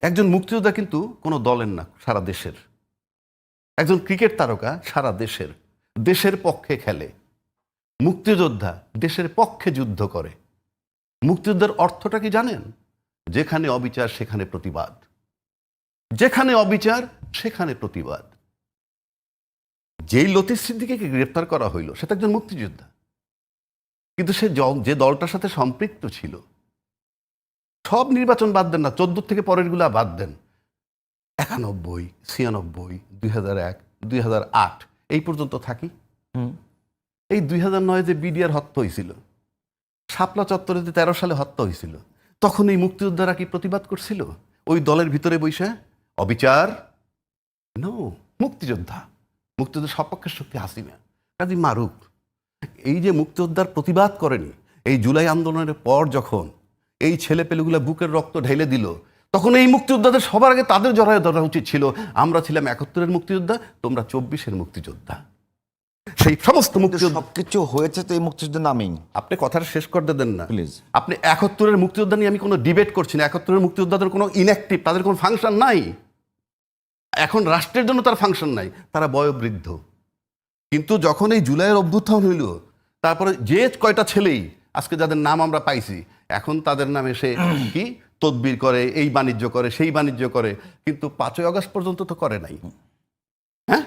একজন মুক্তিযোদ্ধা কিন্তু কোনো দলের না, সারা দেশের। একজন ক্রিকেট তারকা সারা দেশের দেশের পক্ষে খেলে। মুক্তিযোদ্ধা দেশের পক্ষে যুদ্ধ করে। মুক্তিযোদ্ধার অর্থটা কি জানেন? যেখানে অবিচার, সেখানে প্রতিবাদ। যেখানে অবিচার, সেখানে প্রতিবাদ। যেই লতিফ সিদ্দিকে গ্রেপ্তার করা হইল, সেটা একজন মুক্তিযোদ্ধা। কিন্তু সে যে দলটার সাথে সম্পৃক্ত ছিল সব নির্বাচন বাদ দেন না চোদ্দ থেকে পরেরগুলা বাদ দেন। একানব্বই ছিয়ানব্বই দুই হাজার এক দুই হাজার আট এই পর্যন্ত থাকি। এই দুই হাজার নয় যে বিডিআর হত্যা হয়েছিল শাপলা চত্বরে যে তেরো সালে হত্যা হয়েছিল তখন এই মুক্তিযোদ্ধারা কি প্রতিবাদ করছিল? ওই দলের ভিতরে বৈশা অবিচার? নো মুক্তিযোদ্ধা। মুক্তিযোদ্ধার সপক্ষের শক্তি হাসিনা কাজী মারুক এই যে মুক্তিযোদ্ধার প্রতিবাদ করেনি এই জুলাই আন্দোলনের পর যখন এই ছেলে পেলেগুলা বুকের রক্ত ঢেলে দিল। তখন এই মুক্তিযোদ্ধাদের সবার আগে তাদের জড়ায় ধরা উচিত ছিল আমরা ছিলাম একাত্তরের মুক্তিযোদ্ধা তোমরা চব্বিশের মুক্তিযোদ্ধা। সেই সমস্ত মুক্তিযোদ্ধা সবকিছু হয়েছে তো এই মুক্তিযুদ্ধের নামেই। আপনি কথাটা শেষ করতে দেন না। প্লিজ। আপনি একাত্তরের মুক্তিযোদ্ধা নিয়ে আমি কোনো ডিবেট করছি না। একাত্তরের মুক্তিযোদ্ধাদের কোনো ইনঅ্যাক্টিভ তাদের কোনো ফাংশন নাই। এখন রাষ্ট্রের জন্য তার ফাংশন নাই। তারা বয়োবৃদ্ধ। কিন্তু যখন এই জুলাইয়ের অভ্যুত্থান হইল তারপরে যে কয়টা ছেলেই আজকে যাদের নাম আমরা পাইছি এখন তাদের নামে সে কি তদবির করে এই বাণিজ্য করে সেই বাণিজ্য করে কিন্তু পাঁচই আগস্ট পর্যন্ত তো করে নাই। হ্যাঁ?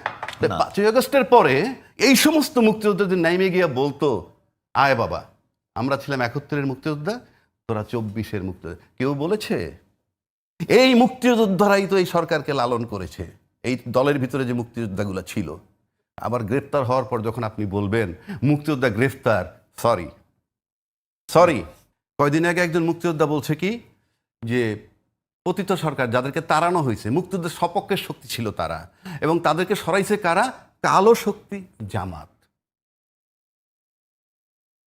পাঁচই আগস্টের পরে এই সমস্ত মুক্তিযোদ্ধাদের নাইমে গিয়া বলতো আয় বাবা আমরা ছিলাম একাত্তরের মুক্তিযোদ্ধা তোরা চব্বিশের মুক্তিযোদ্ধা। কেউ বলেছে? এই মুক্তিযোদ্ধারাই তো এই সরকারকে লালন করেছে। এই দলের ভিতরে যে মুক্তিযোদ্ধাগুলো ছিল। আবার গ্রেপ্তার হওয়ার পর যখন আপনি বলবেন মুক্তিযোদ্ধা গ্রেফতার সরি সরি কয়দিন আগে একজন মুক্তিযোদ্ধা বলছে কি যে পতিত সরকার যাদেরকে তাড়ানো হয়েছে মুক্তিযুদ্ধের সপক্ষের শক্তি ছিল তারা এবং তাদেরকে সরাইছে কারা? কালো শক্তি জামাত।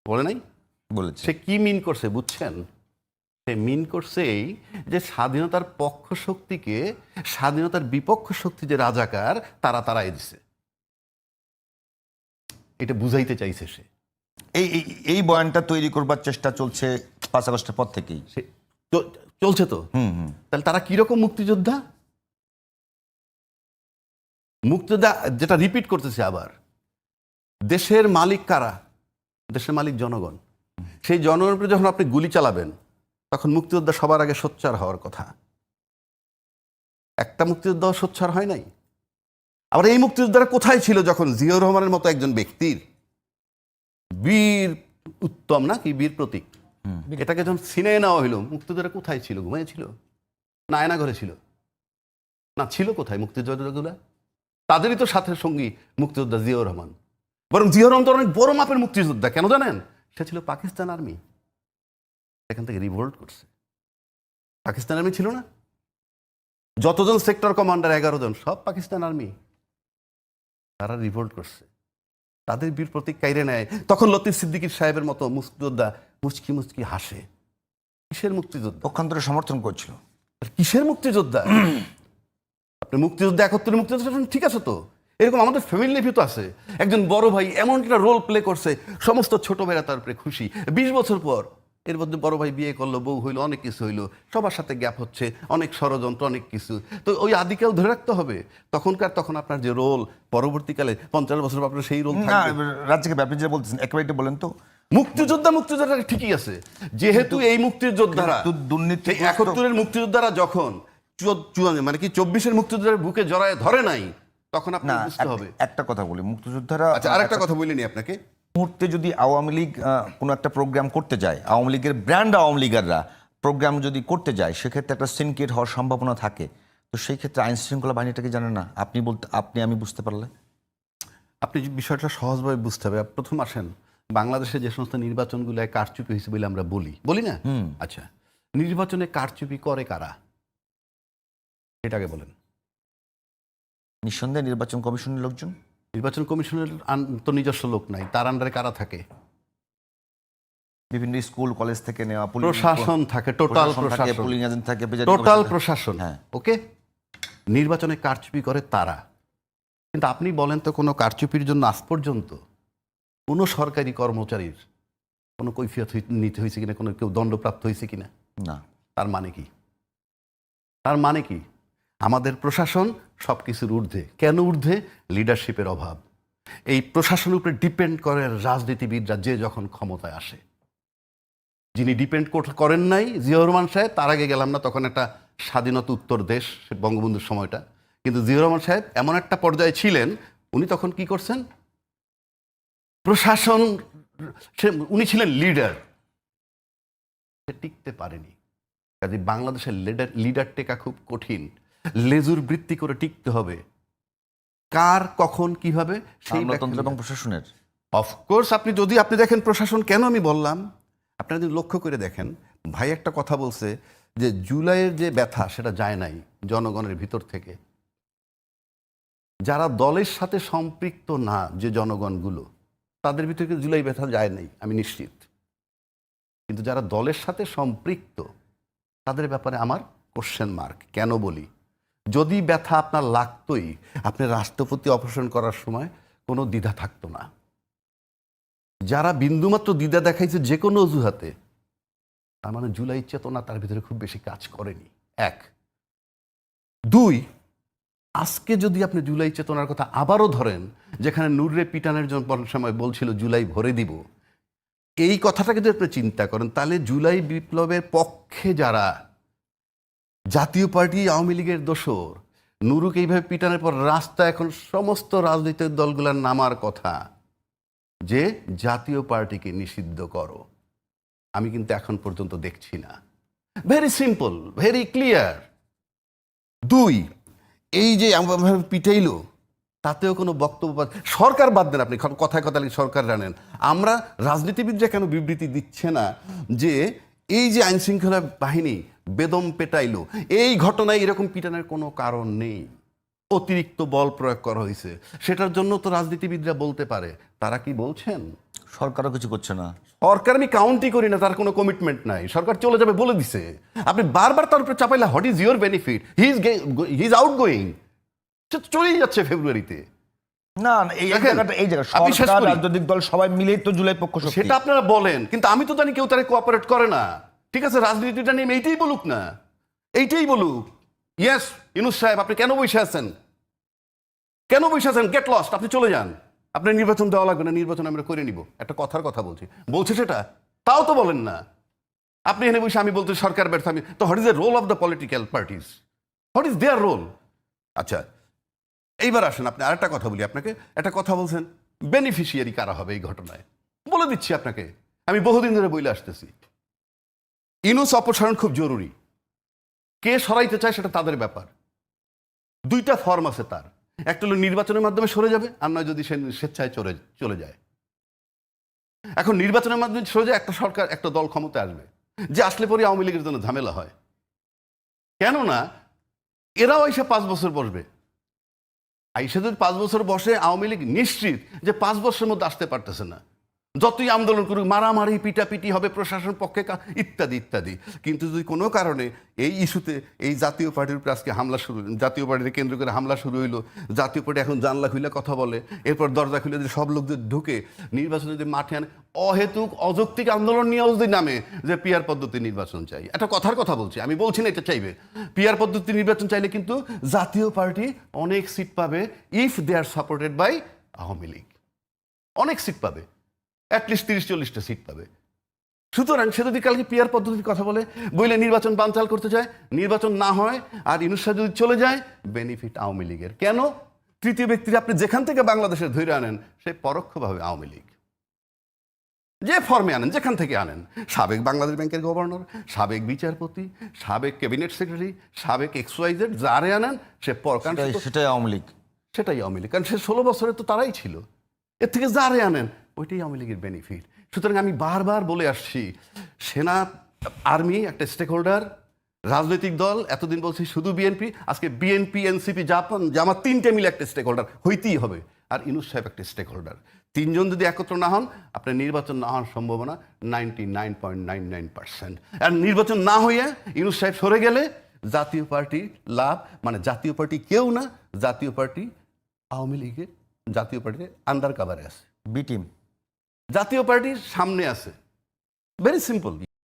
বলে নাই? বলেছে। সে কি মিন করছে বুঝছেন? সে মিন করছে এই যে স্বাধীনতার পক্ষ শক্তিকে স্বাধীনতার বিপক্ষ শক্তি যে রাজাকার তারা তারাই দিছে। এটা বুঝাইতে চাইছে সে। এই এই এই বয়ানটা তৈরি করবার চেষ্টা চলছে পাঁচ আগস্টের পর থেকেই। চলছে তো? হুম হুম। তাহলে তারা কীরকম মুক্তিযোদ্ধা? মুক্তিযোদ্ধা যেটা রিপিট করতেছে আবার দেশের মালিক কারা? দেশের মালিক জনগণ। সেই জনগণের উপরে যখন আপনি গুলি চালাবেন তখন মুক্তিযোদ্ধা সবার আগে সোচ্চার হওয়ার কথা। একটা মুক্তিযোদ্ধা সোচ্চার হয় নাই। আবার এই মুক্তিযোদ্ধারা কোথায় ছিল যখন জিয়াউর রহমানের মতো একজন ব্যক্তির? বীর উত্তম না কি বীর প্রতীক। এটাকে যখন সিনে নেওয়া হইল মুক্তিযোদ্ধারা কোথায় ছিল? ঘুমিয়েছিল না আয়না ঘরে ছিল? না ছিল কোথায় মুক্তিযোদ্ধাগুলা? তাদেরই তো সাথে সঙ্গী মুক্তিযোদ্ধা জিয়াউর রহমান। বরং জিয়াউর রহমান তো অনেক বড় মাপের মুক্তিযোদ্ধা কেন জানেন? সে ছিল পাকিস্তান আর্মি। এখান থেকে রিভোল্ট করছে। পাকিস্তান আর্মি ছিল না? যতজন সেক্টর কমান্ডার এগারো জন সব পাকিস্তান আর্মি। তারা রিভোল্ট করছে। তাদের বীর প্রতীক কাইরে নেয়। তখন লতিফ সিদ্দিকীর সাহেবের মতো মুক্তিযোদ্ধা মুচকি মুচকি হাসে। কিসের মুক্তিযোদ্ধা? পক্ষান্তরে সমর্থন করছিল। কিসের মুক্তিযোদ্ধা? আপনি মুক্তিযোদ্ধা একত্রে মুক্তিযোদ্ধা ঠিক আছে তো। এরকম আমাদের ফ্যামিলি ভিতর আছে। একজন বড় ভাই এমন একটা রোল প্লে করছে সমস্ত ছোট ভাইরা তার উপরে খুশি। বিশ বছর পর এর মধ্যে বড় ভাই বিয়ে করল বউ হইল অনেক কিছু হইল। সবার সাথে গ্যাপ হচ্ছে অনেক ষড়যন্ত্র অনেক কিছু। তো ওই আদিকেও ধরে রাখতে হবে। তখনকার তখন আপনার যে রোল পরবর্তীকালে পঞ্চাশ বছর পর আপনার সেই রোল রাজ্যকে ব্যাপারে যেটা বলতেছেন একেবারে বলেন তো। মুক্তিযোদ্ধা মুক্তিযোদ্ধা ঠিকই আছে। যেহেতু এই মুক্তিযোদ্ধারা দুর্নীতি একাত্তরের মুক্তিযোদ্ধারা যখন মানে কি চব্বিশের মুক্তিযোদ্ধার বুকে জড়ায় ধরে নাই তখন আপনার বুঝতে হবে। একটা কথা বলি মুক্তিযোদ্ধারা আচ্ছা আরেকটা কথা বলিনি আপনাকে। মুহূর্তে যদি আওয়ামী লীগ কোনো একটা প্রোগ্রাম করতে যায় আওয়ামী লীগের ব্র্যান্ড আওয়ামী লীগাররা প্রোগ্রাম যদি করতে যায় সেক্ষেত্রে একটা সিনকেট হওয়ার সম্ভাবনা থাকে। তো সেই ক্ষেত্রে আইন শৃঙ্খলা বাহিনীটাকে জানে না? আপনি বলতে আপনি আমি বুঝতে পারলে? আপনি যে বিষয়টা সহজভাবে বুঝতে হবে প্রথম আসেন। বাংলাদেশে যে সমস্ত নির্বাচনগুলো কারচুপি হয়েছে বলে আমরা বলি। বলি না? আচ্ছা নির্বাচনে কারচুপি করে কারা? এটাকে বলেন। নিঃসন্দেহে নির্বাচন কমিশনের লোকজন? নির্বাচন কমিশনের তো নিজস্ব লোক নাই তার আন্ডারে কারা থাকে? বিভিন্ন স্কুল কলেজ থেকে নেওয়া প্রশাসন থাকে টোটাল প্রশাসন। থাকে এজেন্ট থাকে টোটাল প্রশাসন হ্যাঁ। ওকে? নির্বাচনে কারচুপি করে তারা। কিন্তু আপনি বলেন তো কোনো কারচুপির জন্য আজ পর্যন্ত কোনো সরকারি কর্মচারীর কোনো কৈফিয়ত নিতে হয়েছে কিনা কোনো কেউ দণ্ডপ্রাপ্ত হয়েছে কিনা? না। তার মানে কি? তার মানে কি? আমাদের প্রশাসন সব কিছুর ঊর্ধ্বে। কেন ঊর্ধ্বে? লিডারশিপের অভাব। এই প্রশাসনের উপরে ডিপেন্ড করে রাজনীতিবিদরা যে যখন ক্ষমতায় আসে। যিনি ডিপেন্ড করেন নাই জিয়াউর রহমান সাহেব তার আগে গেলাম না তখন একটা স্বাধীনতা উত্তর দেশ সে বঙ্গবন্ধুর সময়টা। কিন্তু জিয়াউর রহমান সাহেব এমন একটা পর্যায়ে ছিলেন উনি তখন কি করছেন? প্রশাসন সে উনি ছিলেন লিডার সে টিকতে পারেনি। কাজে বাংলাদেশের লিডার লিডার টেকা খুব কঠিন। লেজুর বৃত্তি করে টিকতে হবে। কার কখন কীভাবে সেই এবং প্রশাসনের। অফকোর্স আপনি যদি আপনি দেখেন প্রশাসন কেন আমি বললাম? আপনারা যদি লক্ষ্য করে দেখেন ভাই একটা কথা বলছে যে জুলাইয়ের যে ব্যথা সেটা যায় নাই জনগণের ভিতর থেকে। যারা দলের সাথে সম্পৃক্ত না যে জনগণগুলো তাদের ভিতরে কিন্তু জুলাই ব্যথা যায় নাই, আমি নিশ্চিত। কিন্তু যারা দলের সাথে সম্পৃক্ত, তাদের ব্যাপারে আমার কোশ্চেন মার্ক কেন বলি? যদি ব্যথা আপনার লাগতোই, আপনি রাষ্ট্রপতি অপারেশন করার সময় কোনো দ্বিধা থাকতো না। যারা বিন্দুমাত্র দ্বিধা দেখাইছে যে কোনো অজুহাতে, তার মানে জুলাই চেতনা তার ভিতরে খুব বেশি কাজ করেনি। এক। দুই আজকে যদি আপনি জুলাই চেতনার কথা আবারও ধরেন, যেখানে নুররে পিটানের জন্য সময় বলছিল, জুলাই ভরে দিব। এই কথাটাকে যদি আপনি চিন্তা করেন, তাহলে জুলাই বিপ্লবের পক্ষে যারা, জাতীয় পার্টি, আওয়ামী লীগের দোসর নুরুকে এইভাবে পিটানের পর রাস্তা এখন সমস্ত রাজনৈতিক দলগুলোর নামার কথা, যে জাতীয় পার্টিকে নিষিদ্ধ করো। আমি কিন্তু এখন পর্যন্ত দেখছি না। ভেরি সিম্পল ভেরি ক্লিয়ার দুই এই যে পিটাইলো, তাতেও কোনো বক্তব্য সরকার বাদ দেন আপনি কথায় কথা সরকার জানেন। আমরা রাজনীতিবিদরা কেন বিবৃতি দিচ্ছে না যে এই যে আইন শৃঙ্খলা বাহিনী বেদম পেটাইলো, এই ঘটনায় এরকম পিটানোর কোনো কারণ নেই। অতিরিক্ত বল প্রয়োগ করা হয়েছে। সেটার জন্য তো রাজনীতিবিদরা বলতে পারে। তারা কি বলছেন? সরকারও কিছু করছে না। সরকার আমি কাউন্টই করি না তার কোনো কমিটমেন্ট নাই। সরকার চলে যাবে বলে দিছে। আপনি বারবার তার উপরে চাপাইলে what is your benefit he is he is out going সে চলেই যাচ্ছে ফেব্রুয়ারিতে না এই জায়গাটা এই জায়গা সরকার রাজনৈতিক দল সবাই মিলেই তো জুলাই পক্ষ সেটা আপনারা বলেন কিন্তু আমি তো জানি কেউ তারা কোঅপারেট করে না। ঠিক আছে রাজনীতিটা নিয়ে এইটাই বলুক না। এইটাই বলুক। ইয়েস ইনুস সাহেব আপনি কেন বসে আছেন? কেন বসে আছেন? গেট লস্ট আপনি চলে যান। আপনার নির্বাচন দেওয়া লাগবে না, নির্বাচন আমরা করে নিব। একটা কথার কথা বলছি। বলছে সেটা? তাও তো বলেন না। আপনি এনে বসে আমি বলতে সরকার ব্যর্থ, আমি তো what is the role of the political parties what is their role আচ্ছা এইবার আসেন আপনি, আরেকটা কথা বলি আপনাকে। একটা কথা বলছেন বেনিফিশিয়ারি কারা হবে এই ঘটনায়? বলে দিচ্ছি আপনাকে। আমি বহুদিন ধরে বইলে আসতেছি। ইনুস অপসারণ খুব জরুরি। কে সরাইতে চায় সেটা তাদের ব্যাপার। দুইটা ফর্ম আছে তার। একটা হলো নির্বাচনের মাধ্যমে সরে যাবে, আর নয় যদি সে স্বেচ্ছায় চলে চলে যায়। এখন নির্বাচনের মাধ্যমে সরে যায়, একটা সরকার, একটা দল ক্ষমতা আসবে। যে আসলে পরে আওয়ামী লীগের জন্য ঝামেলা হয়। কেননা, এরাও এসে পাঁচ বছর বসবে। আইসা যদি পাঁচ বছর বসে, আওয়ামী লীগ নিশ্চিত যে পাঁচ বছরের মধ্যে আসতে পারতেছে না। যতই আন্দোলন করুক, মারামারি, পিটাপিটি হবে প্রশাসন পক্ষে ইত্যাদি ইত্যাদি। কিন্তু যদি কোনো কারণে এই ইস্যুতে, এই জাতীয় পার্টির উপরে আজকে হামলা শুরু, জাতীয় পার্টিকে কেন্দ্র করে হামলা শুরু হইল, জাতীয় পার্টি এখন জানলা খুলে কথা বলে, এরপর দরজা খুলে যদি সব লোকদের ঢুকে, নির্বাচনে যদি মাঠে আনে, অহেতুক, অযৌক্তিক আন্দোলন নিয়েও যদি নামে যে পিয়ার পদ্ধতি নির্বাচন চাই। একটা কথার কথা বলছি, আমি বলছি না এটা চাইবে। পিয়ার পদ্ধতি নির্বাচন চাইলে কিন্তু জাতীয় পার্টি অনেক সিট পাবে if they are supported by Awami League. অনেক সিট পাবে। অ্যাটলিস্ট তিরিশ চল্লিশটা সিট পাবে। সুতরাং সে যদি কালকে পিয়ার পদ্ধতির কথা বলে বইলে নির্বাচন বানচাল করতে চায় নির্বাচন না হয় আর ইনুসা যদি চলে যায় বেনিফিট আওয়ামী লীগের। কেন? তৃতীয় ব্যক্তিরা আপনি যেখান থেকে বাংলাদেশের ধরে আনেন সে পরোক্ষভাবে আওয়ামী লীগ। যে ফর্মে আনেন যেখান থেকে আনেন। সাবেক বাংলাদেশ ব্যাংকের গভর্নর সাবেক বিচারপতি সাবেক ক্যাবিনেট সেক্রেটারি সাবেক এক্সওয়াইজেড যারে আনেন সে পর সেটাই আওয়ামী লীগ। সেটাই আওয়ামী লীগ। কারণ সে ষোলো বছরে তো তারাই ছিল। এর থেকে যারে আনেন ওইটাই আওয়ামী লীগের বেনিফিট সুতরাং আমি বারবার বলে আসছি, সেনা আর্মি একটা স্টেক হোল্ডার রাজনৈতিক দল, এতদিন বলছি শুধু বিএনপি আজকে বিএনপি এনসিপি জাপান জামা তিনটে মিলে একটা স্টেক হোল্ডার হইতেই হবে। আর ইনুস সাহেব একটা স্টেক হোল্ডার তিনজন যদি একত্র না হন, আপনার নির্বাচন না হওয়ার সম্ভাবনা ninety nine point nine nine percent আর নির্বাচন না হয়ে ইনুস সাহেব সরে গেলে জাতীয় পার্টি লাভ মানে জাতীয় পার্টি কেউ না, জাতীয় পার্টি আওয়ামী লীগের, জাতীয় পার্টির আন্ডার কাভারে আছে। বি টিম জাতীয় পার্টির সামনে আছে। Very simple